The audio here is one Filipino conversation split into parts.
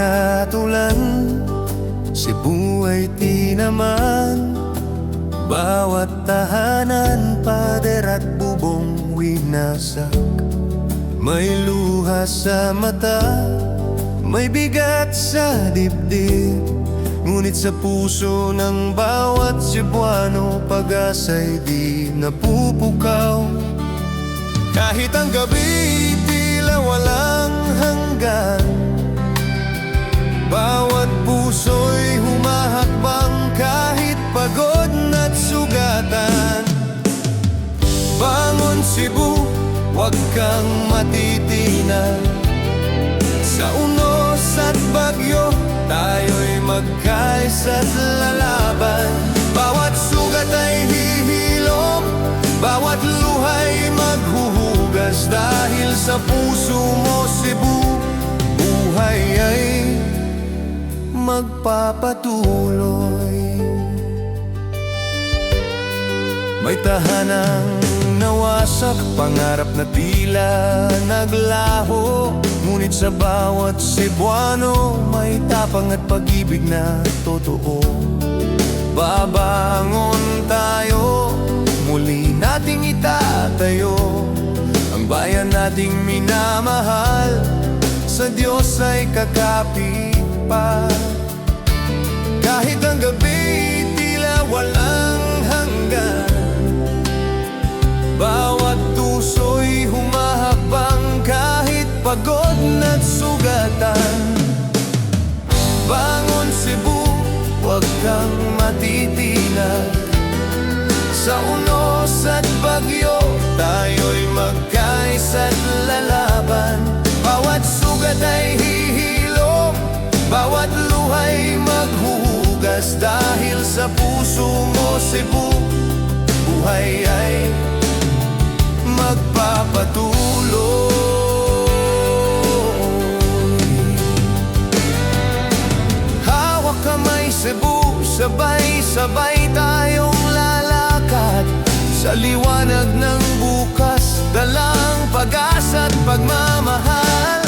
pinatulan Cebu ay tinaman Bawat tahanan, pader at bubong winasak. May luha sa mata May bigat sa dibdib. Ngunit sa puso ng bawat Cebuano Pag-asa'y di napupukaw. Kahit ang gabi tila walang hanggan huwag kang matitinag Sa unos at bagyo, tayo'y magkaisa't lalaban. Bawat sugat ay hihilom, bawat luha'y maghuhugas. Dahil sa puso mo Cebu, buhay ay magpapatuloy. May tahanang nawasak Pangarap na tila naglaho. Ngunit sa bawat Cebuano May tapang at pag-ibig na totoo. Babangon tayo Muli nating itatayo. Ang bayan nating minamahal Sa Diyos ay kakapit pa Sa unos at bagyo, tayo'y magkaisa't lalaban. Bawat sugat ay hihilom, bawat luha'y maghuhugas Dahil sa puso mo Cebu, buhay ay magpapatuloy. Hawak kamay Cebu, sabay-sabay Sa liwanag ng bukas, dalang pag-asa at pagmamahal.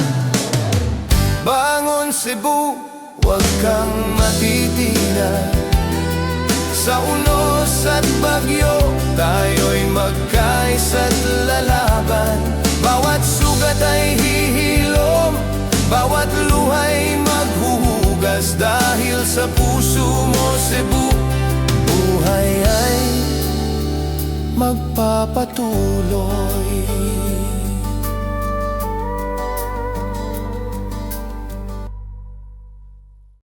Bangon Cebu, huwag kang matitinag sa unos at bagyo, tayo'y magkaisa't lalaban. Bawat sugat ay hihilom, bawat luha'y maghuhugas Dahil sa puso mo, Cebu,